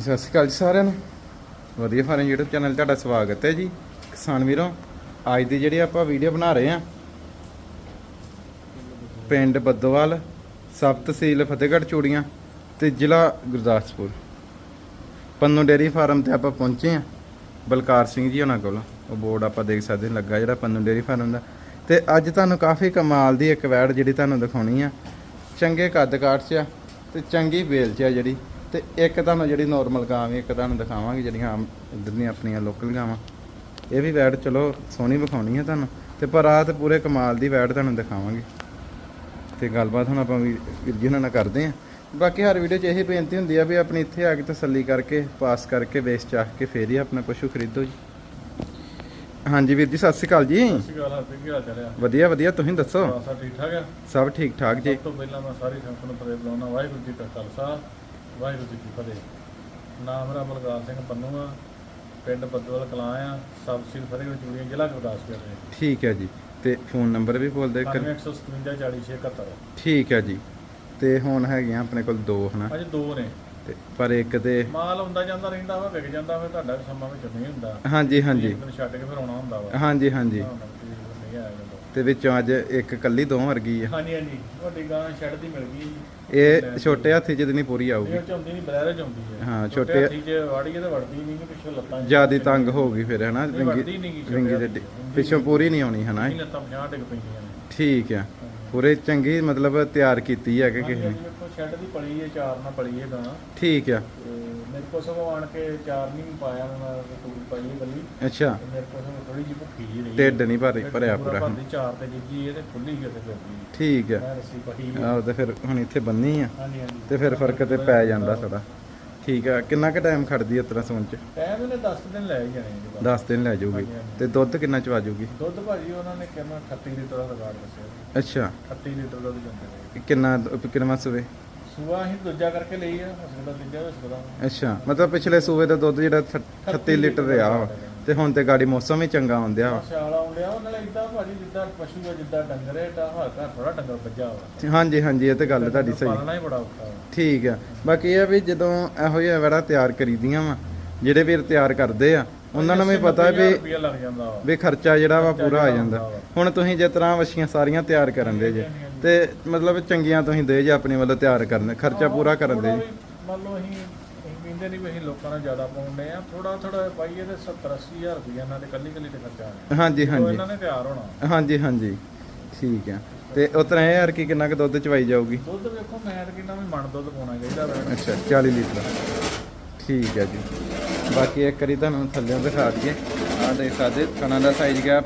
ਸਤਿ ਸ਼੍ਰੀ ਅਕਾਲ ਜੀ ਸਾਰਿਆਂ ਨੂੰ। ਵਧੀਆ ਫਾਰਮ YouTube ਚੈਨਲ ਤੁਹਾਡਾ ਸਵਾਗਤ ਹੈ ਜੀ। ਕਿਸਾਨ ਵੀਰੋ, ਅੱਜ ਦੀ ਜਿਹੜੀ ਆਪਾਂ ਵੀਡੀਓ ਬਣਾ ਰਹੇ ਹਾਂ, ਪਿੰਡ ਬੱਦੋਵਾਲ ਸਬ ਤਹਿਸੀਲ ਫਤਿਹਗੜ੍ਹ ਚੂੜੀਆਂ ਤੇ ਜ਼ਿਲ੍ਹਾ ਗੁਰਦਾਸਪੁਰ। ਪੰਨੂ ਡੇਰੀ ਫਾਰਮ ਤੇ ਆਪਾਂ ਪਹੁੰਚੇ ਹਾਂ, ਬਲਕਾਰ ਸਿੰਘ ਜੀ ਉਹਨਾਂ ਕੋਲ। ਉਹ ਬੋਰਡ ਆਪਾਂ ਦੇਖ ਸਕਦੇ ਲੱਗਾ ਜਿਹੜਾ ਪੰਨੂ ਡੇਰੀ ਫਾਰਮ ਦਾ। ਤੇ ਅੱਜ ਤੁਹਾਨੂੰ ਕਾਫੀ ਕਮਾਲ ਦੀ ਇੱਕ ਵੈੜ ਜਿਹੜੀ ਤੁਹਾਨੂੰ ਦਿਖਾਉਣੀ ਆ। ਚੰਗੇ ਕੱਦ ਕਾਠ 'ਚ ਆ ਤੇ ਚੰਗੀ ਬੇਲ 'ਚ ਆ ਜਿਹੜੀ। ਤੇ ਇੱਕ ਤੁਹਾਨੂੰ ਜਿਹੜੀ ਨਾਰਮਲ ਗਾਂ ਵੀ ਇੱਕ ਤੁਹਾਨੂੰ ਦਿਖਾਵਾਂਗੇ ਜਿਹੜੀਆਂ ਆਮ ਇੱਧਰ ਦੀਆਂ ਆਪਣੀਆਂ ਲੋਕਲ ਗਾਵਾਂ। ਇਹ ਵੀ ਵੈੜ ਚਲੋ ਸੋਹਣੀ ਵਿਖਾਉਣੀ ਆ ਤੁਹਾਨੂੰ। ਤੇ ਪਰ ਆ ਤੇ ਪੂਰੇ ਕਮਾਲ ਦੀ ਵੈੜ ਤੁਹਾਨੂੰ ਦਿਖਾਵਾਂਗੇ। ਤੇ ਗੱਲਬਾਤ ਹੁਣ ਆਪਾਂ ਵੀ ਜੀ ਉਹਨਾਂ ਨਾਲ ਕਰਦੇ ਆਂ। ਬਾਕੀ ਹਰ ਵੀਡੀਓ 'ਚ ਇਹੀ ਬੇਨਤੀ ਹੁੰਦੀ ਆ ਵੀ ਆਪਣੀ ਇੱਥੇ ਆ ਕੇ ਤਸੱਲੀ ਕਰਕੇ ਪਾਸ ਕਰਕੇ ਵੇਚ ਚਾਹ ਕੇ ਫੇਰ ਹੀ ਆਪਣਾ ਪਸ਼ੂ ਖਰੀਦੋ ਜੀ। ਹਾਂਜੀ ਵੀਰ ਜੀ ਸਤਿ ਸ਼੍ਰੀ ਅਕਾਲ ਜੀ। ਸਤਿ ਸ਼੍ਰੀ ਅਕਾਲ ਹਾਪੀ ਕੀ ਹਾਲ ਚਾਲ ਵਧੀਆ ਵਧੀਆ ਤੁਸੀਂ ਦੱਸੋ? ਹਾਂ, ਸਭ ਠੀਕ ਠਾਕ ਆ? ਸਭ ਠੀਕ ਠਾਕ ਜੀ। ਸਭ ਤੋਂ ਪਹਿਲਾਂ ਮੈਂ ਸਾਰੀ ਸੰਗਤ ਨੂੰ ਫਤਿਹ ਬੁਲਾਉਣਾ ਵਾਹਿਗੁਰੂ ਜੀ ਕਾ ਖਾਲਸਾ। ਵਾਹਿਗੁਰੂ ਜੀ ਕੀ ਫਤਿਹ। ਨਾਮ ਮੇਰਾ ਬਲਕਾਰ ਸਿੰਘ ਪੰਨੂ ਆ ਪਿੰਡ ਬੱਦੋਵਾਲ ਕਲਾਂ ਆ ਸਬ ਸਿਰ ਫਤਿਹਗੜ੍ਹ ਚੂੜੀਆਂ ਜ਼ਿਲ੍ਹਾ ਗੁਰਦਾਸਪੁਰ ਦੇ। ਠੀਕ ਹੈ ਜੀ। ਤੇ ਫੋਨ ਨੰਬਰ ਵੀ ਬੋਲ ਦੇ ਕਰ 9157 4671 ਠੀਕ ਹੈ ਜੀ। ਤੇ ਹੁਣ ਹੈਗੀਆਂ ਆਪਣੇ ਕੋਲ ਦੋ ਹਨਾ? ਅੱਜ ਦੋ ਨੇ। ਤੇ ਪਰ ਇੱਕ ਤੇ ਮਾਲ ਆਉਂਦਾ ਜਾਂਦਾ ਰਹਿੰਦਾ ਵਾ ਵਿਕ ਜਾਂਦਾ ਵਾ ਤੁਹਾਡਾ ਸਮਾਂ ਵਿੱਚ ਨਹੀਂ ਹੁੰਦਾ। ਹਾਂਜੀ ਹਾਂਜੀ। ਛੱਡ ਕੇ ਫਿਰ ਆਉਣਾ ਹੁੰਦਾ ਵਾ। ਹਾਂਜੀ ਹਾਂਜੀ। ਤੇ ਵਿੱਚੋਂ ਅੱਜ ਇੱਕ ਕੱਲੀ ਦੋ ਵਰਗੀ ਆ। ਹਾਂਜੀ ਹਾਂਜੀ। ਵੱਡੀ ਗਾਂ ਦੀ ਮਿਲ ਗਈ ਇਹ ਛੋਟੇ ਹਾਥੀ ਨਹੀਂ ਪੂਰੀ ਆਊਗੀ। ਇਹ ਚੌਂਦੀ ਨਹੀਂ ਬਲੈਰੇ ਚੌਂਦੀ ਹੈ। ਹਾਂ, ਛੋਟੇ- ਹਾਥੀ ਚ ਵਾੜੀਏ ਤੇ ਵੜਦੀ ਨਹੀਂ ਕਿ ਪਿੱਛੋਂ ਲੱਤਾਂ ਜਿਆਦੀ ਤੰਗ ਹੋਊਗੀ ਫਿਰ ਹਨਾ? ਰਿੰਗੀ ਰਿੰਗੀ ਦੇ ਪਿੱਛੋਂ ਪੂਰੀ ਨਹੀਂ ਆਉਣੀ ਹਨਾ? ਨਹੀਂ ਲੱਤਾਂ 50 ਡਿੱਗ ਪੈਂਦੀਆਂ ਨੇ। ਠੀਕ ਆ। ਪੂਰੇ ਚੰਗੀ ਮਤਲਬ ਤਿਆਰ ਕੀਤੀ ਹੈ ਕਿ ਕਿਸੇ ਨੇ। ਸ਼ੈਡ ਦੀ ਪਲੀ ਹੈ ਚਾਰ ਨਾਲ ਪਲੀ ਹੈ ਗਾਂ। ਠੀਕ ਆ। ਮੇਰੇ ਕੋਲ ਸਗੋਂ ਆਣ ਕੇ ਚਾਰ ਨਹੀਂ ਪਾਇਆ ਮੈਂ ਟੂਲ ਪਾਈ ਹੈ ਗਲੀ ਅੱਛਾ। ਤੇ ਮੇਰੇ ਕੋਲ ਸਗੋਂ ਥੋੜੀ ਜਿਹੀ ਭੁੱਖੀ ਜਿਹੀ ਰਹੀ। ਢਿੱਡ ਨਹੀਂ ਭਰੇ ਭਰਿਆ ਪੂਰਾ ਪੂਰਾ। ਭਰਦੀ ਚਾਰ ਤੇ ਜਿੱਜੀ ਇਹ ਤੇ ਖੁੱਲੀ ਗਈ ਤੇ ਫਿਰਦੀ ਠੀਕ ਆ। ਮੈਂ ਰੱਸੀ ਪਹੀ ਆਹੋ ਤੇ ਫਿਰ ਹੁਣ ਇੱਥੇ ਬੰਨੀ ਆ। ਹਾਂਜੀ ਹਾਂਜੀ। ਤੇ ਫਿਰ ਫ਼ਰਕ ਤੇ ਪੈ ਜਾਂਦਾ ਥੋੜਾ ਠੀਕ ਆ ਕਿੰਨਾ ਕੁ ਟਾਈਮ ਖੜਦੀ ਆ ਤੇਰਾ ਸੌਣ ਚ? ਟਾਈਮ ਇਹਨੇ 10 ਦਿਨ ਲੈ ਹੀ ਜਾਣੇ ਜੀ ਬਸ। 10 ਦਿਨ ਲੈ ਜਾਊਗੀ। ਤੇ ਦੁੱਧ ਕਿੰਨਾ ਚਵਾ ਜਾਊਗੀ? ਦੁੱਧ ਭਾਜੀ ਉਹਨਾਂ ਨੇ ਕਿਹਾ 38 ਲੀਟਰ ਦਾ ਰਿਕਾਰਡ ਦੱਸਿਆ। ਅੱਛਾ। 38 ਲੀਟਰ ਦਾ ਦੁੱਧ ਜਾਂਦੇ ਨੇ। ਕਿੰਨਾ ਕਿੰਨਾ ਸੂਵੇ ਸੂਆ ਅਸੀਂ ਦੂਜਾ ਕਰਕੇ ਲਈ ਆ ਦਾ ਤੀਜਾ ਹੋ ਸਕਦਾ ਅੱਛਾ ਮਤਲਬ ਪਿਛਲੇ ਸੂਵੇ ਦਾ ਦੁੱਧ ਜਿਹੜਾ 38 ਲੀਟਰ ਰਿਹਾ ਵਾ ਤੇ ਹੁਣ ਤੇ ਗਾੜੀ ਮੌਸਮ ਵੀ ਚੰਗਾ ਆਉਂਦਿਆ ਵਾ। ਸਿਆਲ ਆਉਂਦਿਆ ਉਹ ਨਾਲ ਇਦਾਂ ਭਾਜੀ ਜਿੱਦਾਂ ਪਸ਼ੂ ਆ ਜਿੱਦਾਂ ਡੰਗਰ ਹੈ ਤਾਂ ਥੋੜਾ ਡੰਗਰ ਵੱਜਾ ਵਾ। ਹਾਂਜੀ ਹਾਂਜੀ ਇਹ ਤੇ ਗੱਲ ਤੁਹਾਡੀ ਸਹੀ। ਪਾਲਣਾ ਹੀ ਬੜਾ ਔਖਾ ਵਾ। ਠੀਕ ਆ। ਬਾਕੀ ਇਹ ਆ ਵੀ ਜਦੋਂ ਇਹੋ ਜਿਹਾ ਵੜਾ ਤਿਆਰ ਕਰੀਦੀਆਂ ਵਾ ਜਿਹੜੇ ਵੀਰ ਤਿਆਰ ਕਰਦੇ ਆ ਉਹਨਾਂ ਨੂੰ ਵੀ ਪਤਾ ਵੀ ਰੁਪਿਆ ਲੱਗ ਜਾਂਦਾ ਵਾ। ਵੀ ਖਰਚਾ ਜਿਹੜਾ ਵਾ ਪੂਰਾ ਆ ਜਾਂਦਾ। ਹੁਣ ਤੁਸੀਂ ਜਿਸ ਤਰ੍ਹਾਂ ਵਛੀਆਂ ਸਾਰੀਆਂ ਤਿਆਰ ਕਰਨ ਦੇ ਜੇ ਤੇ ਮਤਲਬ ਚੰਗੀਆਂ ਤੁਸੀਂ ਦੇ ਜੇ ਆਪਣੇ ਵੱਲੋਂ ਤਿਆਰ ਕਰਨ ਖਰਚਾ ਪੂਰਾ ਕਰਨ ਦੇ ਥੋੜ੍ਹਾ ਵੀ ਮੰਨ ਲਓ ਅਸੀਂ ਅਸੀਂ ਕਹਿੰਦੇ ਨਹੀਂ ਵੀ ਅਸੀਂ ਲੋਕਾਂ ਨਾਲ ਜ਼ਿਆਦਾ ਪਾਉਂਦੇ ਆ ਥੋੜਾ ਥੋੜਾ ਪਾਈਏ ਤੇ 70 80 ਹਜ਼ਾਰ ਰੁਪਇਆ ਇਹਨਾਂ ਦੇ ਕੱਲੀ ਕੱਲੀ ਤੇ ਖਰਚਾ ਆਣਾ ਹਾਂਜੀ ਜਦੋਂ ਹਾਂਜੀ। ਇਹਨਾਂ ਨੇ ਤਿਆਰ ਹੋਣਾ। ਹਾਂਜੀ ਹਾਂਜੀ। ਠੀਕ ਆ। ਤੇ ਉਤਰਾ ਇਹ ਯਾਰ ਕੀ ਕਿੰਨਾ ਕੁ ਦੁੱਧ ਚਵਾਈ ਜਾਊਗੀ? ਦੁੱਧ ਵੇਖੋ ਮੈਂ ਤਾਂ ਕਹਿੰਦਾ ਵੀ ਮਣ ਦੁੱਧ ਪਾਉਣਾ ਚਾਹੀਦਾ ਅੱਛਾ 40 ਲੀਟਰ। ਠੀਕ ਹੈ ਜੀ। ਬਾਕੀ ਇੱਕ ਵਾਰੀ ਤੁਹਾਨੂੰ ਥੱਲੇ ਦਿਖਾ ਦਈਏ। ਆਹ ਦੇਖ ਸਕਦੇ ਥਣਾ ਦਾ ਸਾਈਜ਼ ਗੈਪ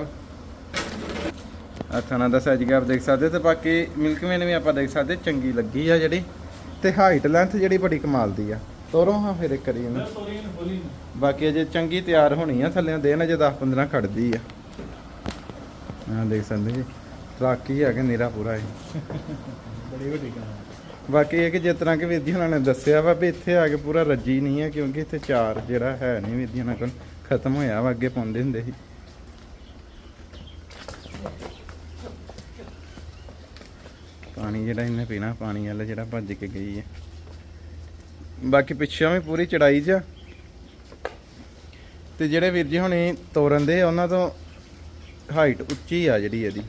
ਆ ਥਣਾ ਦਾ ਸਾਈਜ਼ ਗੈਪ ਦੇਖ ਸਕਦੇ ਤੇ ਬਾਕੀ ਮਿਲਕ ਵੇਨ ਵੀ ਆਪਾਂ ਦੇਖ ਸਕਦੇ ਚੰਗੀ ਲੱਗੀ ਆ ਜਿਹੜੀ। ਤੇ ਹਾਈਟ ਲੈਂਥ ਜਿਹੜੀ ਬੜੀ ਕਮਾਲ ਦੀ ਆ। ਤੋਰੋ ਹਾਂ ਫਿਰ ਇੱਕ ਵਾਰੀ ਇਹਨੂੰ। ਬਾਕੀ ਅਜੇ ਚੰਗੀ ਤਿਆਰ ਹੋਣੀ ਆ ਥੱਲੇ ਦੇਣ ਅਜੇ 10 15 ਖੜਦੀ ਆ। ਆਹ ਦੇਖ ਸਕਦੇ ਜੀ ਟਰੱਕ ਹੀ ਹੈਗਾ ਨੀਰਾ ਪੂਰਾ ਇਹ। ਬੜੀ ਵੱਡੀ ਗਾਂ ਬਾਕੀ ਇਹ ਕਿ ਜਿਸ ਤਰ੍ਹਾਂ ਕਿ ਵਿਧੀ ਜੀ ਉਹਨਾਂ ਨੇ ਦੱਸਿਆ ਵਾ ਵੀ ਇੱਥੇ ਆ ਕੇ ਪੂਰਾ ਰੱਜੀ ਨਹੀਂ ਹੈ ਕਿਉਂਕਿ ਇੱਥੇ ਚਾਰ ਜਿਹੜਾ ਹੈ ਨਹੀਂ ਵੀਰ ਜੀ ਉਹਨਾਂ ਕੋਲ, ਖਤਮ ਹੋਇਆ ਵਾ, ਅੱਗੇ ਪਾਉਂਦੇ ਹੁੰਦੇ ਸੀ। ਪਾਣੀ ਜਿਹੜਾ ਇਹਨੇ ਪੀਣਾ, ਪਾਣੀ ਵਾਲਾ ਜਿਹੜਾ ਭੱਜ ਕੇ ਗਈ ਹੈ ਬਾਕੀ ਪਿੱਛੋਂ ਵੀ ਪੂਰੀ ਚੜਾਈ 'ਚ ਆ। ਤੇ ਜਿਹੜੇ ਵੀਰ ਜੀ ਹੁਣੇ ਤੋਰਨ ਦੇ ਉਹਨਾਂ ਤੋਂ ਹਾਈਟ ਉੱਚੀ ਆ ਜਿਹੜੀ ਇਹਦੀ।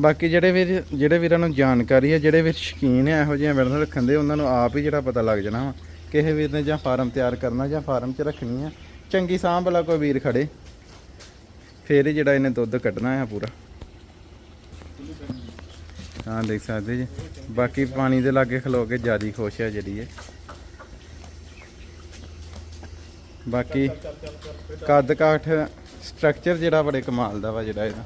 ਬਾਕੀ ਜਿਹੜੇ ਵੀਰ, ਜਿਹੜੇ ਵੀਰਾਂ ਨੂੰ ਜਾਣਕਾਰੀ ਹੈ, ਜਿਹੜੇ ਵੀਰ ਸ਼ੌਕੀਨ ਹੈ, ਇਹੋ ਜਿਹੀਆਂ ਵੈੜਾਂ ਰੱਖਣ ਦੇ, ਉਹਨਾਂ ਨੂੰ ਆਪ ਹੀ ਜਿਹੜਾ ਪਤਾ ਲੱਗ ਜਾਣਾ ਵਾ ਕਿਸੇ ਵੀਰ ਨੇ ਜਾਂ ਫਾਰਮ ਤਿਆਰ ਕਰਨਾ ਜਾਂ ਫਾਰਮ 'ਚ ਰੱਖਣੀ ਆ। ਚੰਗੀ ਸਾਂਭ ਵਾਲਾ ਕੋਈ ਵੀਰ ਖੜੇ। ਫੇਰ ਹੀ ਜਿਹੜਾ ਇਹਨੇ ਦੁੱਧ ਕੱਢਣਾ ਆ ਪੂਰਾ। ਹਾਂ, ਦੇਖ ਸਕਦੇ ਜੀ। ਬਾਕੀ ਪਾਣੀ ਦੇ ਲਾਗੇ ਖਲੋ ਕੇ ਜਿਆਦੀ ਖੁਸ਼ ਆ ਜਿਹੜੀ ਇਹ। ਬਾਕੀ ਕੱਦ ਕਾਠ ਸਟਰਕਚਰ ਜਿਹੜਾ ਬੜੇ ਕਮਾਲ ਦਾ ਵਾ ਜਿਹੜਾ ਇਹਦਾ।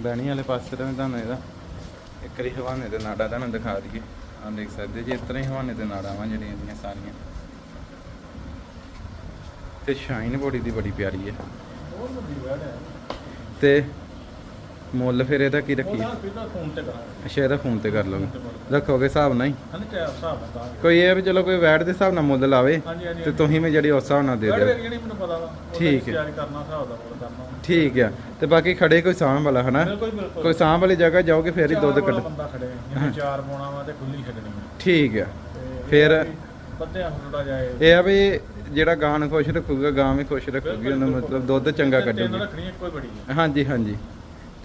ਬੈਣੀ ਵਾਲੇ ਪਾਸੇ ਤੋਂ ਵੀ ਤੁਹਾਨੂੰ ਇਹਦਾ ਇੱਕ ਵਾਰੀ ਹਵਾਨੇ ਦੇ ਨਾੜਾ ਤੁਹਾਨੂੰ ਦਿਖਾ ਦਈਏ। ਆਹ ਦੇਖ ਸਕਦੇ ਜੀ ਇਸ ਤਰ੍ਹਾਂ ਹੀ ਹਵਾਨੇ ਦੇ ਨਾੜਾਵਾਂ ਜਿਹੜੀਆਂ ਇਹਦੀਆਂ ਸਾਰੀਆਂ। ਤੇ ਸ਼ਾਈਨ ਬੋਡੀ ਦੀ ਬੜੀ ਪਿਆਰੀ ਹੈ। ਤੇ ਮੁੱਲ ਫਿਰ ਇਹਦਾ ਕੀ ਰੱਖੀ ਫੋਨ ਤੇ ਕਰਾਂਗੇ। ਅੱਛਾ ਇਹਦਾ ਫੋਨ ਤੇ ਕਰ ਲਓਗੇ। ਰੱਖੋਗੇ ਹਿਸਾਬ ਨਾਲ ਹੀ? ਹਾਂਜੀ ਟੈਪ ਹਿਸਾਬ ਨਾਲ ਕੋਈ ਇਹ ਆ ਵੀ ਚਲੋ ਕੋਈ ਵੈਟ ਦੇ ਹਿਸਾਬ ਨਾਲ ਮੁੱਲ ਲਾਵੇ ਹਾਂਜੀ ਹਾਂਜੀ ਤੇ ਤੁਸੀਂ ਵੀ ਜਿਹੜੀ ਉਸ ਹਿਸਾਬ ਨਾਲ ਦੇ ਦਿਓ। ਵੇਖ ਨਹੀਂ ਮੈਨੂੰ ਪਤਾ ਵਾ। ਉਹਦਾ ਠੀਕ ਹੈ। ਤਿਆਰੀ ਕਰਨਾ ਹਿਸਾਬ ਦਾ ਮੁੱਲ ਕਰਨਾ। ਠੀਕ ਆ। ਤੇ ਬਾਕੀ ਖੜੇ ਕੋਈ ਸਾਂਭ ਵਾਲਾ ਹਨਾ? ਬਿਲਕੁਲ ਬਿਲਕੁਲ। ਕੋਈ ਸਾਂਭ ਵਾਲੀ ਜਗ੍ਹਾ ਜਾਓਗੇ ਫਿਰ ਹੀ ਦੁੱਧ ਕੱਢ ਬੰਦਾ ਖੜੇ ਜਿਵੇਂ ਚਾਰ ਪਾਉਣਾ ਵਾ ਤੇ ਖੁੱਲੀ ਛੱਡਣੀ ਆ। ਠੀਕ ਆ। ਤੇ ਫਿਰ- ਬੱਦਿਆਂ ਥੋੜਾ ਜਾਏ ਇਹ ਆ ਵੀ ਜਿਹੜਾ ਗਾਂ ਨੂੰ ਖੁਸ਼ ਰੱਖੂਗਾ ਗਾਂ ਵੀ ਖੁਸ਼ ਰੱਖੂਗੀ ਉਹਨੂੰ ਮਤਲਬ ਦੁੱਧ ਚੰਗਾ ਤਿੰਨ ਕੱਢੂਗੀ। ਰੱਖਣੀ ਇੱਕੋ ਹੀ ਬੜੀ ਹੈ ਹਾਂਜੀ ਹਾਂਜੀ।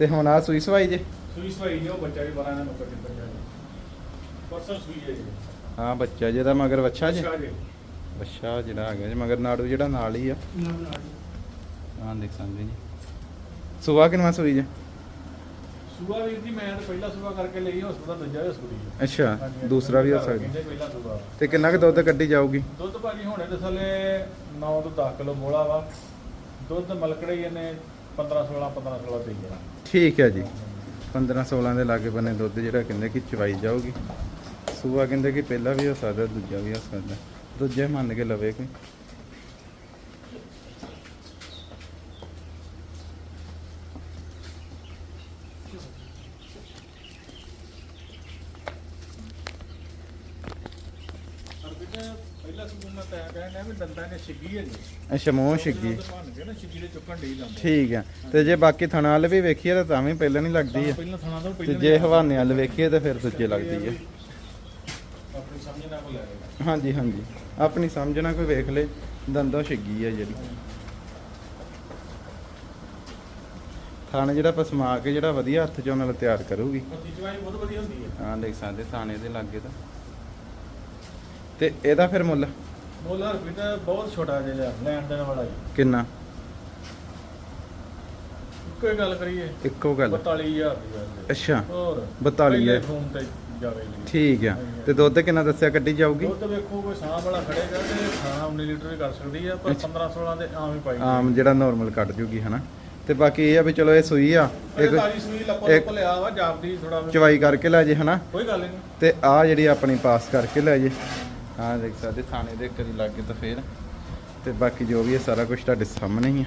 ਤੇ ਹੁਣ ਆ ਸੂਈ ਸਵਾਈ ਜੇ? ਸੂਈ ਸਵਾਈ ਉਹ ਬੱਚਾ ਵੀ ਬਣਾ ਇਹਨਾਂ ਨੂੰ ਕੱਢੀ ਪੰਜਾ ਪਰਸਨ ਸੂਈ ਹੈ ਜੀ। ਹਾਂ ਬੱਚਾ ਜਿਹਦਾ ਮਗਰ ਵੱਛਾ ਜੇ। ਅੱਛਾ ਜੀ। ਜਿਹੜਾ ਆ ਗਿਆ ਜੀ ਮਗਰ ਨਾੜੂ ਜਿਹੜਾ ਨਾਲ ਹੀ ਆ। ਹਾਂ। ਦੇਖ ਸਕਦੇ ਜੀ। ਸੁਬਾ ਕਿਨਵਾ ਸੂਈ ਜੇ? ਸੂਆ ਵੀਰ ਜੀ ਮੈਂ ਤਾਂ ਪਹਿਲਾ ਸੂਆ ਕਰਕੇ ਲਈ ਹਸਪਤਾਲ ਦੂਜਾ ਵੀ ਸੂਈ ਹੈ ਅੱਛਾ ਦੂਸਰਾ ਵੀ ਹੋ ਸਕਦਾ। ਪਹਿਲਾ ਸੂਆ। ਤੇ ਕਿੰਨਾ ਕੁ ਦੁੱਧ ਕੱਢੀ ਜਾਊਗੀ? ਦੁੱਧ ਭਾਜੀ ਹੁਣੇ ਤੇ ਥੱਲੇ 9 ਤੋਂ 10 ਕਿਲੋ ਬੋਲਾ ਵਾ। ਦੁੱਧ ਮਲਕੜੇ ਇਹਨੇ 15 16 15 16 ਦੇ ਗਿਆ। ਠੀਕ ਹੈ ਜੀ। 15 16 ਦੇ ਲਾਗੇ ਬੰਨੇ ਦੁੱਧ ਜਿਹੜਾ ਕਹਿੰਦੇ ਕਿ ਚਵਾਈ ਜਾਊਗੀ। ਸੂਆ ਕਹਿੰਦੇ ਕਿ ਪਹਿਲਾ ਵੀ ਹੋ ਸਕਦਾ, ਦੂਜਾ ਵੀ ਹੋ ਸਕਦਾ। ਦੂਜਾ ਮੰਨ ਕੇ ਲਵੇ ਕੋਈ। ਪਹਿਲਾ ਸੂਆ ਮੈਂ ਤਾਂ ਕਹਿੰਦਾ ਵੀ ਦੰਦਾਂ ਨੇ ਛਿੱਗੀ ਹੈ ਜੀ। ਅੱਛਾ ਮੂੰਹ ਛਿੱਗੀ। ਭੰਨ ਕੇ ਨਾ ਛਿੱਗੀ ਦੇ ਚੁੱਕਣ ਡਈ ਜਾਂਦਾ ਠੀਕ ਹੈ ਤੇ ਜੇ ਬਾਕੀ ਥਣਾ ਵਾਲ ਵੀ ਵੇਖੀਏ ਤਾਂ ਤਾਂ ਵੀ ਪਹਿਲਾਂ ਨਹੀਂ ਲੱਗਦੀ ਪਹਿਲਾਂ ਥਾਣਾ ਤੋਂ ਤੇ ਪਹਿਲਾਂ ਜੇ ਹਵਾਨੇ ਵਾਲ ਵੇਖੀਏ ਤਾਂ ਫਿਰ ਦੂਜੇ ਲੱਗਦੀ ਹੈ। ਆਪਣੀ ਸਮਝ ਨਾਲ ਕੋ ਲੈ ਲਏਗਾ ਹਾਂਜੀ ਹਾਂਜੀ। ਆਪਣੀ ਸਮਝਣਾ ਕੋਈ ਵੇਖ ਲੇ ਦੰਦੋਂ ਛਿੱਗੀ ਹੈ ਜਿਹੜੀ। ਥਾਣੇ ਜਿਹੜਾ ਪਸਮਾ ਕੇ ਜਿਹੜਾ ਵਧੀਆ ਹੱਥ 'ਚ ਉਹਨਾਂ ਨਾਲ ਤਿਆਰ ਕਰੂਗੀ। ਪੱਤੀ ਚਵਾਈ ਬਹੁਤ ਵਧੀਆ ਹੁੰਦੀ ਹੈ। ਹਾਂ ਦੇਖ ਸਕਦੇ ਥਾਣੇ ਦੇ ਲਾਗੇ ਤਾਂ। ਤੇ ਇਹਦਾ ਫਿਰ ਮੁੱਲ? ਮੁੱਲ ਹਰ ਵੀ ਤਾਂ ਬਹੁਤ ਛੋਟਾ ਜਿਹਾ ਲੈਣ ਦੇਣ ਵਾਲਾ ਜੀ। ਕਿੰਨਾ? ਹੀ ਗੱਲ ਕਰੀਏ। ਇੱਕੋ ਗੱਲ। 42000 ਰੁਪਏ ਅੱਛਾ। ਹੋਰ 42 ਪਹਿਲੇ ਹੈ ਫੋਨ ਤੇ ਜਾਵੇ ਜੀ ਠੀਕ ਆ। ਤੇ ਦੁੱਧ ਕਿੰਨਾ ਦੱਸਿਆ ਕੱਢੀ ਜਾਊਗੀ? ਦੁੱਧ ਵੇਖੋ ਕੋਈ ਸਾਹ ਵਾਲਾ ਖੜੇਗਾ ਤੇ ਖਾਣਾ 19 ਲੀਟਰ ਵੀ ਕਰ ਸਕਦੀ ਆ ਪਰ 15 16 ਦੇ ਆਮ ਹੀ ਪਾਈ ਆਮ ਜਿਹੜਾ ਨਾਰਮਲ ਕੱਢ ਜੂਗੀ ਹਨਾ? ਤੇ ਬਾਕੀ ਇਹ ਆ ਵੀ ਚਲੋ ਇਹ ਸੂਈ ਆ। ਇਹ ਇਹ ਸੂਈ ਲੱਪਾ ਇੱਕ- ਲੱਪ ਲਿਆ ਵਾ ਜਾਪਦੀ ਥੋੜਾ ਚਵਾਈ ਕਰਕੇ ਲੈ ਜੇ ਹਨਾ? ਕੋਈ ਗੱਲ ਨਹੀਂ ਤੇ ਆ ਜਿਹੜੀ ਆਪਣੀ ਪਾਸ ਕਰਕੇ ਲੈ ਜੇ। ਹਾਂ, ਦੇਖ ਸਕਦੇ, ਥਾਣੇ ਦੇ ਕਰੀ ਲੱਗੇ ਤਾਂ ਫੇਰ। ਤੇ ਬਾਕੀ ਜੋ ਵੀ ਹੈ, ਸਾਰਾ ਕੁਝ ਤੁਹਾਡੇ ਸਾਹਮਣੇ ਹੀ ਆ।